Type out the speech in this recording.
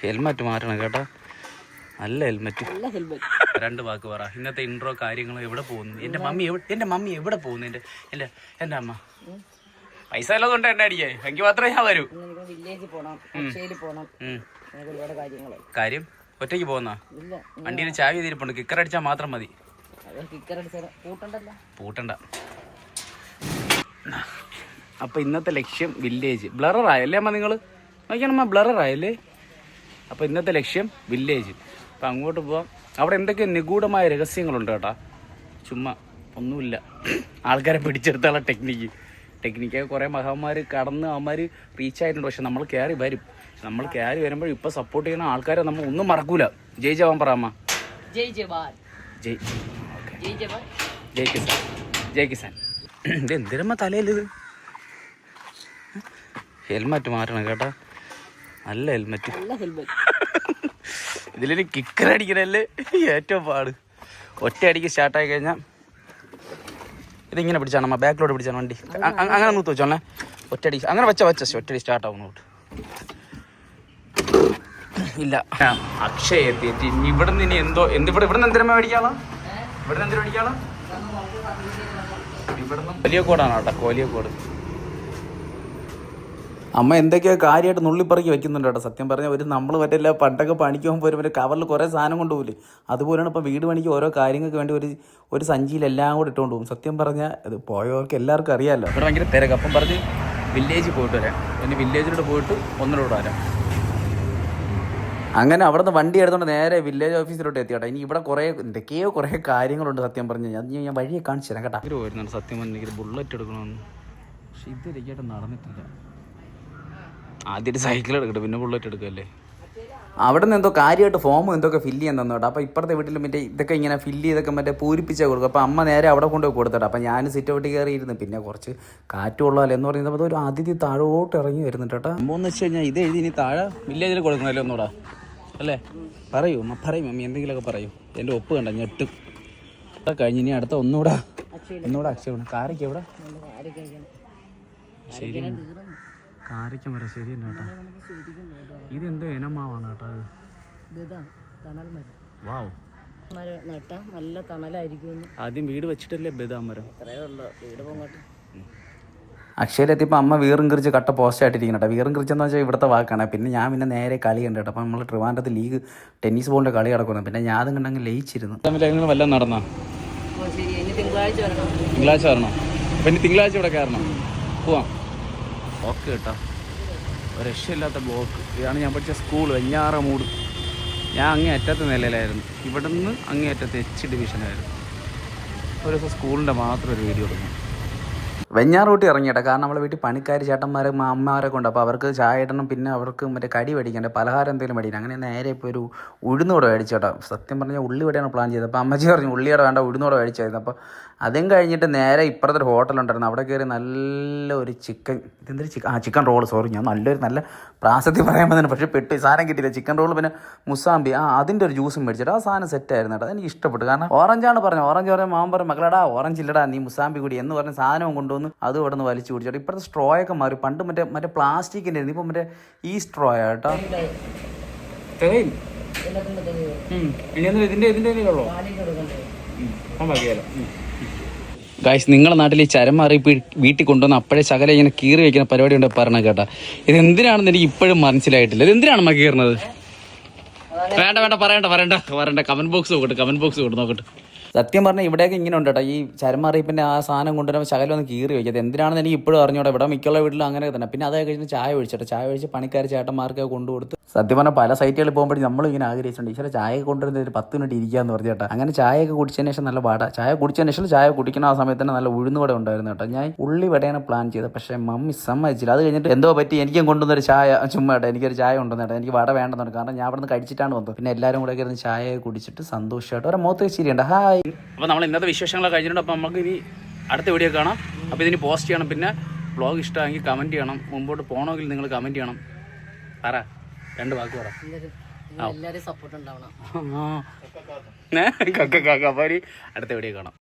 Helmet മാറ്റണം കേട്ടോ. നല്ല ഹെൽമറ്റ് രണ്ട് വാക്ക് പറ. ഇന്നത്തെ ഇൻട്രോ കാര്യങ്ങൾ എവിടെ പോകുന്നു? എന്റെ മമ്മി എന്റെ മമ്മി എവിടെ പോകുന്നു? എന്റെ എന്റെ എന്റെ അമ്മ. പൈസ ഉണ്ട് എന്നെ അടിക്കേ എനിക്ക് മാത്രമേ ഞാൻ വരൂ. വില്ലേജിൽ പോണം ഒരുപാട് കാര്യങ്ങൾ കാര്യം? ഒറ്റയ്ക്ക് പോകുന്ന? വണ്ടിയിൽ ചാവി തിരിപ്പുണ്ട്. കിക്കർ അടിച്ചാൽ മാത്രം മതി. പൂട്ടണ്ട. അപ്പൊ ഇന്നത്തെ ലക്ഷ്യം വില്ലേജ് ബ്ലറായല്ലേ അമ്മ നിങ്ങൾ നോക്കിയാണമ്മ ബ്ലറായല്ലേ അപ്പോൾ ഇന്നത്തെ ലക്ഷ്യം വില്ലേജ് അപ്പോൾ അങ്ങോട്ട് പോവാം. അവിടെ എന്തൊക്കെ നിഗൂഢമായ രഹസ്യങ്ങളുണ്ട് കേട്ടാ? ചുമ്മാ ഒന്നുമില്ല. ആൾക്കാരെ പിടിച്ചെടുത്തുള്ള ടെക്നിക്ക് ടെക്നിക്ക് കുറേ മഹാന്മാർ കടന്ന് അവന്മാർ റീച്ച് ആയിട്ടുണ്ട്. പക്ഷെ നമ്മൾ കയറി വരും. നമ്മൾ കയറി വരുമ്പോൾ ഇപ്പോൾ സപ്പോർട്ട് ചെയ്യുന്ന ആൾക്കാരെ നമ്മൾ ഒന്നും മറക്കൂല. ജയ് ജവാൻ പറ അമ്മ. ജയ് ജവാൻ. ജയ്. ജയ് ജവാൻ. ജയ് കിസാൻ. ജയ് കിസാൻ. ഇത് എന്തിനമ്മ തലയിൽ ഇത്? ഹെൽമറ്റ് മാറ്റണം കേട്ടോ. നല്ല ഹെൽമറ്റ് ഇതിലൊരു കിക്കർ അടിക്കണല്ലേ? ഏറ്റവും പാട്. ഒറ്റ അടിക്ക് സ്റ്റാർട്ടായി കഴിഞ്ഞാൽ ഇതിങ്ങനെ പിടിച്ചാണ് അമ്മ ബാക്കിലോട്ട് പിടിച്ചാണ് വണ്ടി. അങ്ങനെ നൂത്ത് വെച്ചോളേ ഒറ്റടി അങ്ങനെ വെച്ച വെച്ച ഒറ്റടി സ്റ്റാർട്ട് ആവുന്നു ഇല്ല. അക്ഷയ എത്തിയിട്ട് ഇനി ഇവിടെ നിന്ന് ഇനി എന്തോ എന്ത് ഇവിടെ ഇവിടെ നിന്ന് എന്തിനാ മേടിക്കാളാ? ഇവിടെ നിന്ന് എന്തിനാ മേടിക്കാളാ? വലിയ കോലിയക്കോടാണ് കേട്ടോ കോലിയക്കോട്. അമ്മ എന്തൊക്കെയോ കാര്യമായിട്ട് നുള്ളിപ്പറക്കി വെക്കുന്നുണ്ട് കേട്ടോ. സത്യം പറഞ്ഞാൽ ഒരു നമ്മൾ പറ്റില്ല പണ്ടൊക്കെ പണിക്ക് പോകുമ്പോൾ ഒരു കവറിൽ കുറേ സാധനം കൊണ്ടുപോകില്ലേ അതുപോലെയാണ് ഇപ്പോൾ വീട് പണിക്ക് ഓരോ കാര്യങ്ങൾക്ക് വേണ്ടി ഒരു ഒരു സഞ്ചിയിൽ എല്ലാം കൂടെ ഇട്ടുകൊണ്ട് പോകും. സത്യം പറഞ്ഞാൽ അത് പോയവർക്ക് എല്ലാവർക്കും അറിയാമല്ലോ ഇവിടെ ഭയങ്കര തിരക്ക്. അപ്പം പറഞ്ഞ് വില്ലേജിൽ പോയിട്ട് വരാം. പിന്നെ വില്ലേജിലോട്ട് പോയിട്ട് ഒന്നിലൂടെ വരാം. അങ്ങനെ അവിടുന്ന് വണ്ടി എടുത്തോണ്ട് നേരെ വില്ലേജ് ഓഫീസിലോട്ട് എത്തി കേട്ടോ. ഇനി ഇവിടെ കുറേ എന്തൊക്കെയോ കുറേ കാര്യങ്ങളുണ്ട് സത്യം പറഞ്ഞു. അത് ഞാൻ വഴിയെ കാണിച്ചു തരാം കേട്ടോ. സത്യം പറഞ്ഞെങ്കിൽ ബുള്ളറ്റ് എടുക്കണമെന്ന്. പക്ഷെ ഇത് ഇരിക്കട്ടെ നടന്നിട്ടില്ല. ആദ്യമായിട്ട് സൈക്കിൾ എടുക്കട്ടെ പിന്നെ ബുള്ളറ്റ് എടുക്കല്ലേ അവിടെ നിന്ന് എന്തോ കാര്യമായിട്ട് ഫോം എന്തൊക്കെ ഫില്ല് ചെയ്യാൻ തന്നു കേട്ടോ അപ്പോൾ ഇപ്പുറത്തെ വീട്ടിൽ മറ്റേ ഇതൊക്കെ ഇങ്ങനെ ഫില്ല് ചെയ്തൊക്കെ മറ്റേ പൂരിപ്പിച്ചാൽ കൊടുക്കും. അപ്പോൾ അമ്മ നേരെ അവിടെ കൊണ്ടുപോയി കൊടുത്തട്ടോ. അപ്പോൾ ഞാൻ സിറ്റ് ഔട്ട് കയറിയിരുന്നു. പിന്നെ കുറച്ച് കാറ്റുള്ളതല്ലേ എന്ന് പറയുന്നത് ഒരു അതിഥി താഴോട്ട് ഇറങ്ങി വരുന്നുണ്ട് കേട്ടോ. സംഭവം വെച്ച് കഴിഞ്ഞാൽ ഇത് എഴുതി ഇനി താഴെ വില്ലേജിൽ കൊടുക്കണമല്ലോ ഒന്നുകൂടെ? അല്ലേ? പറയൂ അമ്മ പറയും അമ്മ എന്തെങ്കിലുമൊക്കെ പറയൂ. എന്റെ ഒപ്പ് കണ്ട ഞെട്ടും. അവിടെ കഴിഞ്ഞ് ഇനി അടുത്ത ഒന്നുകൂടെ. ഒന്നുകൂടെ അക്ഷയമാണ് കാരൊക്കെ എവിടെ? ശരി. കാരയ്ക്കും വരാം ശരി തന്നെ കേട്ടോ. ഇതെന്തോ ഇനമാവാണ് കേട്ടോ തണൽ മരം. വാവ്. മരം നട്ട നല്ല തണലായിരിക്കും ആദ്യം വീട് വെച്ചിട്ടല്ലേ ബദാം മരം? ഉള്ളൂ വീട് പോകട്ടെ അക്ഷയയിലെത്തിയപ്പോൾ അമ്മ വീറും കുറിച്ച് കട്ട പോസ്റ്റ് ആയിട്ടിരിക്കണം കേട്ടോ. വീറും കുറിച്ചെന്ന് വെച്ചാൽ ഇവിടുത്തെ വാക്കാണ്. പിന്നെ ഞാൻ പിന്നെ നേരെ കളി കണ്ടു കേട്ടോ. അപ്പം നമ്മൾ ട്രിവാൻഡ്രത്ത് ലീഗ് ടെന്നീസ് ബോളിന്റെ കളി നടക്കുന്നു. പിന്നെ ഞാൻ അതും കണ്ടങ്ങ് ലയിച്ചിരുന്നു. വല്ലതും നടന്നാ? അപ്പോൾ ശരി. ഇനി തിങ്കളാഴ്ച വരണം. തിങ്കളാഴ്ച വരണോ. പിന്നെ തിങ്കളാഴ്ച ഇവിടെ കയറണം. പോവാം. ഓക്കെ കേട്ടോ. രക്ഷയില്ലാത്ത ബ്ലോക്ക് ഇതാണ് ഞാൻ പഠിച്ച സ്കൂൾ വെഞ്ഞാറ മൂട് ഞാൻ അങ്ങേ അറ്റത്തെ നിലയിലായിരുന്നു. ഇവിടെ നിന്ന് അങ്ങേ അറ്റത്തെ എച്ച് ഡിവിഷനായിരുന്നു. ഒരു ദിവസം സ്കൂളിന്റെ മാത്രം ഒരു വീഡിയോ എടുക്കും വെഞ്ഞാറൂട്ടി ഇറങ്ങിയിട്ടെ കാരണം നമ്മളെ വീട്ടിൽ പണിക്കാർ ചേട്ടന്മാർ അമ്മമാരൊക്കെ ഉണ്ട്. അപ്പോൾ അവർക്ക് ചായ ഇടണം പിന്നെ അവർക്ക് മറ്റേ കടി മേടിക്കണ്ടേ? പലഹാരം എന്തെങ്കിലും മേടിക്കണം. അങ്ങനെ നേരെ ഇപ്പോൾ ഒരു ഉഴുന്നോടെ മേടിച്ചോട്ടോ സത്യം പറഞ്ഞാൽ ഉള്ളിവടെയാണ് പ്ലാൻ ചെയ്തത്. അപ്പോൾ അമ്മച്ചി പറഞ്ഞു ഉള്ളിയുടെ വേണ്ട ഉഴുന്നോടെ മേടിച്ചായിരുന്നു. അപ്പോൾ അതും കഴിഞ്ഞിട്ട് നേരെ ഇപ്പുറത്തെ ഒരു ഹോട്ടലുണ്ടായിരുന്നു അവിടെ കയറി നല്ല ഒരു ചിക്കൻ ഇതെന്തൊരു ചിക്കൻ ആ ചിക്കൻ റോൾ സോറി ഞാൻ നല്ലൊരു നല്ല പ്രാസത്തിൽ പറയാൻ തന്നെ പക്ഷേ പെട്ടി സാധനം കിട്ടിയില്ല. ചിക്കൻ റോൾ പിന്നെ മുസാമ്പി ആ അതിന്റെ ഒരു ജ്യൂസും മേടിച്ചിട്ട് ആ സാധനം സെറ്റ് ആയിരുന്നു കേട്ടോ. അതെനിക്ക് ഇഷ്ടപ്പെട്ടു. കാരണം ഓറഞ്ചാണ് പറഞ്ഞത്. ഓറഞ്ച് പറഞ്ഞ മാമൻ പറഞ്ഞു മകളടാ ഓറഞ്ച് ഇല്ലടാ നീ മുസാമ്പി കൂടി എന്ന് പറഞ്ഞ സാധനവും കൊണ്ടുവന്ന് അത് ഇവിടെ നിന്ന് വലിച്ചു കുടിച്ചോട്ടെ ഇപ്പോഴത്തെ സ്ട്രോ ഒക്കെ മാറി. പണ്ട് മറ്റേ മറ്റേ പ്ലാസ്റ്റിക്കിന്റെ ആയിരുന്നു. ഇപ്പം മറ്റേ ഈ സ്ട്രോ ഇനി ഇതിന്റെ ഇതിന്റെ ഉള്ളൂ കൊടുക്കണ്ടേ? ഗായ്സ് നിങ്ങളുടെ നാട്ടിൽ ഈ ചരം മാറി വീട്ടിൽ കൊണ്ടുവന്ന് അപ്പോഴേ ശകലം ഇങ്ങനെ കീറി വെക്കുന്ന പരിപാടി ഉണ്ട് പറഞ്ഞ കേട്ടാ. ഇത് എന്തിനാണെന്ന് എനിക്ക് ഇപ്പോഴും മനസ്സിലായിട്ടില്ല. ഇത് എന്തിനാണ് അമ്മ കീറുന്നത് വേണ്ട വേണ്ട പറയണ്ട പറയണ്ട പറയണ്ട. കമന്റ് ബോക്സ് നോക്കട്ടെ കമന്റ് ബോക്സ് നോക്കട്ടെ നോക്കട്ടെ. സത്യം പറഞ്ഞാൽ ഇവിടെയൊക്കെ ഇങ്ങനെ ഉണ്ട് കേട്ടോ ഈ ചരമറിയിപ്പിന്റെ ആ സാധനം കൊണ്ടുവരുമ്പോൾ ശകലം ഒന്ന് കീറി വയ്ക്കത് എന്തിനാണെന്ന് എനിക്ക് ഇപ്പോഴും അറിഞ്ഞൂടെ. ഇവിടെ മിക്കുള്ള വീട്ടിലും അങ്ങനെ തന്നെ. പിന്നെ അതൊക്കെ കഴിഞ്ഞ് ചായ ഒഴിച്ചിട്ട് ചായ ഒഴിച്ച് പണിക്കാർ ചേട്ടന്മാർക്ക് കൊണ്ടുകൊടുത്ത് സത്യം പറഞ്ഞാൽ പല സൈറ്റുകളിൽ പോകുമ്പോഴും നമ്മൾ ഇങ്ങനെ ആഗ്രഹിച്ചിട്ടുണ്ട്. ഈശ്വര ചായ കൊണ്ടുവരുന്ന ഒരു പത്ത് മിനിറ്റ് ഇരിക്കാന്ന് പറഞ്ഞു കേട്ടോ. അങ്ങനെ ചായയൊക്കെ കുടിച്ചതിന് ശേഷം നല്ല പാടാ. ചായ കുടിച്ചതിന് ശേഷം ചായ കുടിക്കുന്ന ആ സമയത്ത് തന്നെ നല്ല ഉഴുന്നുവട ഉണ്ടായിരുന്നു കേട്ടോ. ഞാൻ ഉള്ളി വടയാണ് പ്ലാൻ ചെയ്തത്. പക്ഷേ മമ്മി സമ്മതിച്ചില്ല. അത് കഴിഞ്ഞിട്ട് എന്തോ പറ്റി? എനിക്കും കൊണ്ടുവന്നൊരു ചായ. ചുമ്മാ കേട്ടോ. എനിക്കൊരു ചായ കൊണ്ടുവന്നു കേട്ടോ. എനിക്ക് വട വേണ്ടെന്നുണ്ട് കാരണം ഞാൻ അവിടെ നിന്ന് കഴിച്ചിട്ടാണ് വന്നത്. പിന്നെ എല്ലാവരും കൂടെ ഇരുന്ന് ചായ കുടിച്ചിട്ട് സന്തോഷമായിട്ട് ഒരു മുഖത്ത് ശരിയുണ്ട് ഹായ് അപ്പോൾ നമ്മൾ ഇന്നത്തെ വിശേഷങ്ങളൊക്കെ കഴിഞ്ഞിട്ടുണ്ട്. അപ്പോൾ നമുക്ക് ഇനി അടുത്ത വീഡിയോ കാണാം. അപ്പോൾ ഇതിന് പോസ്റ്റ് ചെയ്യണം. പിന്നെ ബ്ലോഗ് ഇഷ്ടമാണെങ്കിൽ കമന്റ് ചെയ്യണം. മുമ്പോട്ട് പോകണമെങ്കിൽ നിങ്ങൾ കമന്റ് ചെയ്യണം. പറ. രണ്ട് വാക്ക് പറ. സപ്പോർട്ട് ഉണ്ടാവണം. അടുത്ത വീഡിയോ കാണാം.